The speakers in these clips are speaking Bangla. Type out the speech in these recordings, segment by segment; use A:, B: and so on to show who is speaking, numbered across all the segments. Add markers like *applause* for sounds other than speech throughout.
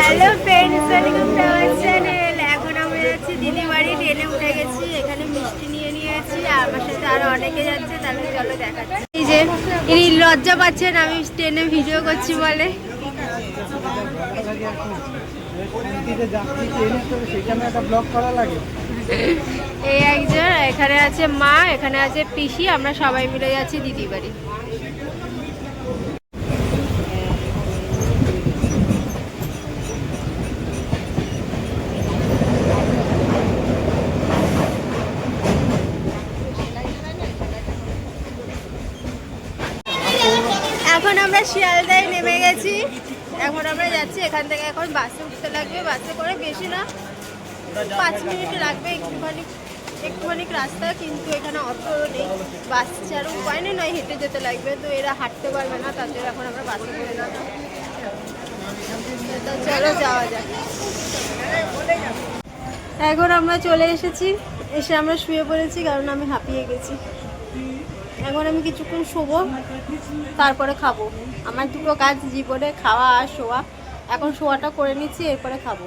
A: Hello friends welcome to our channel এখন আমরা যাচ্ছি দিদি বাড়ি ট্রেনে উঠে গেছি। এখানে মিষ্টি নিয়ে নিয়েছি আমার সাথে আরও অনেকে যাচ্ছে তাহলে চলো দেখাচ্ছি। এই যে ইনি লজ্জা পাচ্ছেন, আমি ট্রেনে ভিডিও করছি বলে। এই একজন, এখানে আছে মা, এখানে আছে পিসি, আমরা সবাই মিলে যাচ্ছি দিদি বাড়ি এখন আমরা শিয়ালদায় নেমে গেছি। এখন আমরা যাচ্ছি এখান থেকে। এখন বাসে উঠতে লাগবে। বাসে করে বেশি না, পাঁচ মিনিট লাগবে একটুখানি একটুখানি রাস্তা, কিন্তু এখানে অটো নেই। বাস ছাড়া উপায় নেই, নয় হেঁটে যেতে লাগবে। তো এরা হাঁটতে পারবে না জন্য এখন আমরা বাসে করে চলো যাওয়া যাক। এখন আমরা চলে এসেছি। এসে আমরা শুয়ে পড়েছি, কারণ আমি হাঁপিয়ে গেছি। এখন আমি কিছুক্ষণ শোবো, তারপরে খাব। আমার দুটো কাজ, জীবনে খাওয়া আর শোয়া। এখন শোয়াটা করে নিচ্ছি, এরপরে খাব।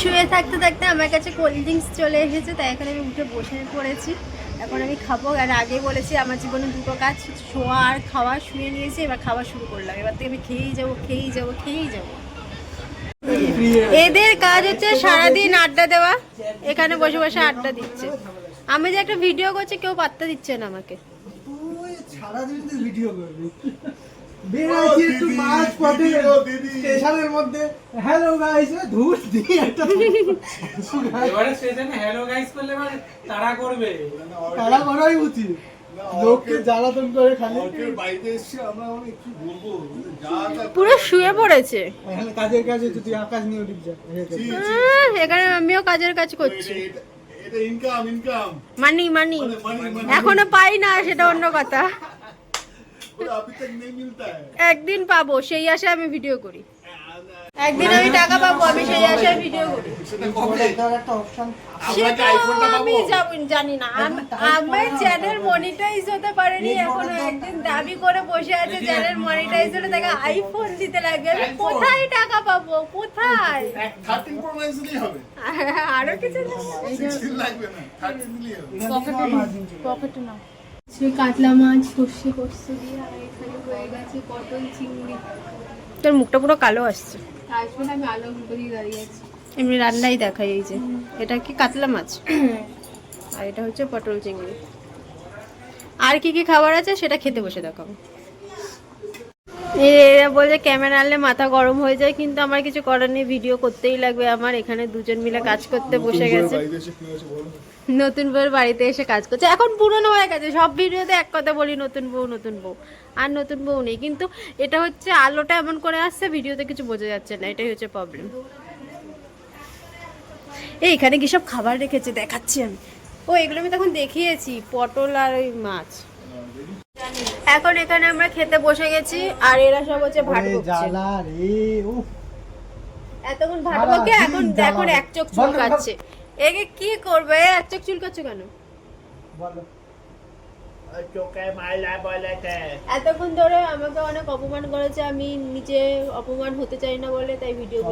A: শুয়ে থাকতে থাকতে আমার কাছে কোল্ড ড্রিঙ্কস চলে এসেছে, তাই এখন আমি উঠে বসে পড়েছি। এখন আমি খাব। আর আগে বলেছি, আমার জীবনে দুটো কাজ, শোয়া আর খাওয়া। শুয়ে নিয়েছি, এবার খাওয়া শুরু করলাম। এবার থেকে আমি খেয়েই যাব খেয়েই যাব খেয়েই যাব। এদের কাজ হচ্ছে সারাদিন আড্ডা দেওয়া। এখানে বসে বসে আড্ডা দিচ্ছে। আমি যে একটা ভিডিও করছি কেউ পাত্তা দিচ্ছে না আমাকে।
B: তুই সারাদিন তুই ভিডিও করবি। বেরাচ্ছি একটু মাছ পথে স্টেশনের মধ্যে হ্যালো গাইস ধুস দিয়ে একটা *laughs*
C: এবারে স্টেশনে হ্যালো গাইস করলে মানে তারা করবে।
B: তারা করাই উচিত। লোককে জ্বালাতন করে খালি।
D: বাড়িতে এসছি আমরা বলব
A: পুরো শুয়ে পড়েছে।
B: কাজের কাজে তুই আকাশ নিয়ে যা
A: এখানে আমিও কাজের কাজ করছি।
D: এটা ইনকাম ইনকাম
A: মানি মানি এখনও পাই না সেটা অন্য কথা। একদিন পাবো সেই আশায় আমি ভিডিও করি। একদিন আমি টাকা পাবো আমি সেই আমি জানি না। আমার চ্যানেল মনিটাইজ হতে পারেনি এখনও। একদিন দাবি করে বসে আছে চ্যানেল মনিটাইজ হলে তাকে আইফোন দিতে লাগবে। আমি কোথায় টাকা পাবো? কোথায়?
D: থার্টিন প্রো ম্যাক্স দিলেই হবে। *laughs*
A: আরও কিছু না
D: সিক্সটিন লাগবে না। থার্টিন দিলেই হবে।
A: পকেটে না। সে কাতলা মাছ সর্ষে কষছে দিয়ে আর এখানে হয়ে গেছে পটল চিংড়ি। তোর মুখটা পুরো কালো আসছে।
E: আসবে না আমি আলো দিয়ে দাঁড়িয়ে আছি।
A: এমনি রান্নাই দেখাই এই যে। এটা কি কাতলা মাছ? *coughs* আর এটা হচ্ছে পটল চিংড়ি। আর কি কি খাবার আছে সেটা খেতে বসে দেখাবো। এরা বলছে ক্যামেরা আনলে মাথা গরম হয়ে যায় কিন্তু আমার কিছু করার নেই ভিডিও করতেই লাগবে আমার। এখানে দুজন মিলে কাজ করতে বসে গেছে। নতুন বউয়ের বাড়িতে এসে কাজ করছে। এখন পুরনো হয়ে গেছে সব ভিডিওতে এক কথা বলি নতুন বউ নতুন বউ। আর নতুন বউ নেই কিন্তু এটা হচ্ছে আলোটা এমন করে আসছে ভিডিওতে কিছু বোঝা যাচ্ছে না এটাই হচ্ছে প্রবলেম এই এখানে কি সব খাবার রেখেছে? দেখাচ্ছি আমি। ও এগুলো আমি তখন দেখিয়েছি পটল আর ওই মাছ। এখন এখানে আমরা খেতে বসে গেছি আর এরা সব হচ্ছে ভাত এতক্ষণ ভাত বকে এখন
B: দেখো
A: এখন এক চোখ
B: চুলকাচ্ছে
A: চুল কাচ্ছে একে কি করবে? এক চোখ চুল কাচ্ছে কেন?
B: বলো।
A: এতক্ষণ ধরে আমাকে অনেক অপমান করেছে আমি নিজে অপমান হতে চাই না বলে তাই
D: ইউটিউব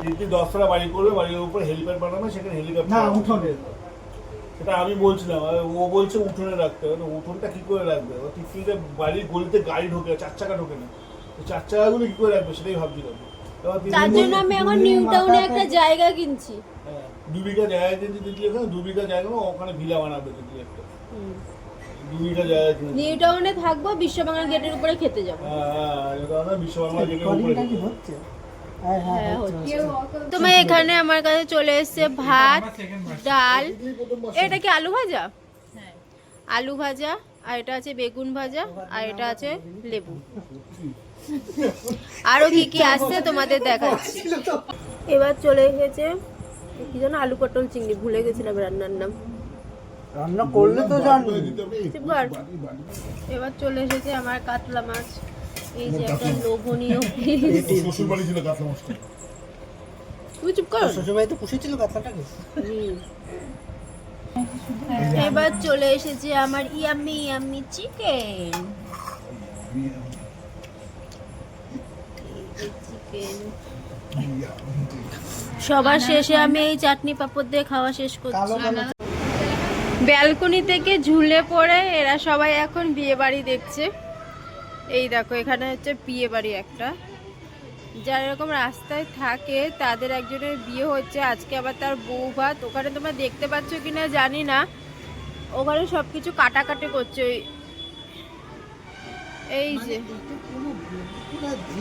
D: তিতলি দশটা বাড়ি করবে বাড়ির উপর হেলিপ্যাড বানাবে সেখানে
B: না
D: হেলিকপ্টার
B: উঠোনে।
D: সেটা আমি বলছিলাম আর ও বলছে উঠোনে রাখতে হবে উঠোনটা কি করে রাখবে? ও তিতলিতে বাড়ির গলিতে গাড়ি ঢোকে চার চাকা ঢোকে না। তো চার চাকাগুলো কি করে রাখবে? সেটাই ভাবছিলাম। এবার
A: তার জন্য আমি এখন নিউ টাউনে একটা জায়গা কিনছি।
D: হ্যাঁ, দু বিঘা জায়গা ওখানে দু বিঘা জায়গা ওখানে ভিলা বানাবে একটা। দু বিঘা জায়গা
A: নিউ টাউনে থাকব বিশ্ববাংলা গেটের উপরে খেতে যাব।
D: হ্যাঁ হ্যাঁ এই গেটের উপরে
B: হচ্ছে? হ্যাঁ হ্যাঁ
A: হ্যাঁ,
B: হচ্ছে, হচ্ছে।
A: তোমার এখানে আমার কাছে চলে এসেছে ভাত ডাল। এটা কি আলু ভাজা? আলু ভাজা আর এটা আছে বেগুন ভাজা আর এটা আছে লেবু। আরও কি কি আসছে তোমাদের দেখাচ্ছি। এবার চলে এসেছে কি যেন আলু পটল চিংড়ি ভুলে গেছিলাম রান্নার নাম।
B: রান্না করলে তো।
A: এবার চলে এসেছে আমার কাতলা মাছ। এই যে একটা লোভনীয় তুমি চুপ করো।
B: শ্বশুরবাড়িতে পুষেছিল
A: হুম। এবার চলে এসেছে আমার ইয়াম্মি ইয়াম্মি চিকেন চিকেন সবার শেষে আমি এই চাটনি পাপড় দিয়ে খাওয়া শেষ করছি। ব্যালকনি থেকে ঝুলে পড়ে এরা সবাই এখন বিয়ে বাড়ি দেখছে। এই দেখো এখানে হচ্ছে বিয়ে বাড়ি একটা। যারা এরকম রাস্তায় থাকে তাদের একজনের বিয়ে হচ্ছে আজকে আবার তার বউ ভাত। ওখানে তোমরা দেখতে পাচ্ছ কিনা জানি না। ওখানে সব কিছু কাটাকাটি করছে। এই যে।
B: লোকজন।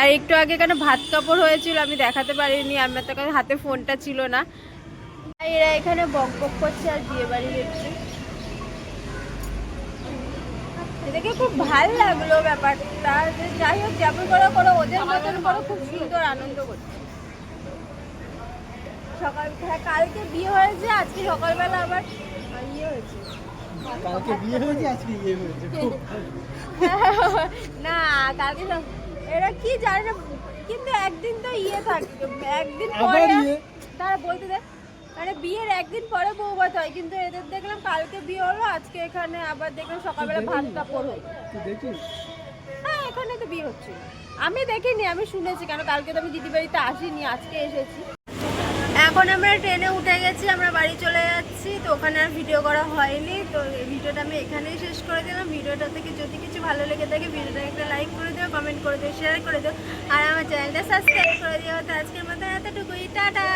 A: আর একটু আগে এখানে ভাত কাপড় হয়েছিল আমি দেখাতে পারিনি আমার তো হাতে ফোনটা ছিল না। এরা এখানে বক বক করছে আর বিয়ে বাড়ি দেখছে এদেরকে খুব ভালো লাগল ব্যাপারটা যে যাই হোক যেমন করে করো ওদের মতন করো খুব সুন্দর আনন্দ করছে। সকাল হ্যাঁ কালকে বিয়ে হয়েছে আজকে সকালবেলা আবার ইয়ে হয়েছে।
B: কালকে বিয়ে হয়েছে আজকে বিয়ে হয়েছে *laughs*
A: না কালকে সব এরা কি জানে না কিন্তু একদিন তো ইয়ে থাকে একদিন পরে
B: ইয়ে?
A: তারা বলতে দেয় মানে বিয়ের একদিন পরে বৌভাত হয় কিন্তু এদের দেখলাম কালকে বিয়ে হলো আজকে এখানে আবার দেখলাম সকালবেলা ভাত কাপড় হলো। হ্যাঁ এখানে তো বিয়ে হচ্ছে। আমি দেখিনি আমি শুনেছি কেন কালকে তো আমি দিদি বাড়িতে আসিনি আজকে এসেছি। এখন আমরা ট্রেনে উঠে গেছি আমরা বাড়ি চলে যাচ্ছি তো ওখানে আর ভিডিও করা হয়নি তো ভিডিওটা আমি এখানেই শেষ করে দিলাম। ভিডিওটা থেকে যদি কিছু ভালো লেগে থাকে ভিডিওটা একটা লাইক করে দিও কমেন্ট করে দিও শেয়ার করে দিও, আর আমার চ্যানেলটা সাবস্ক্রাইব করে দিও। তো আজকের মতো এতটুকুই, টাটা!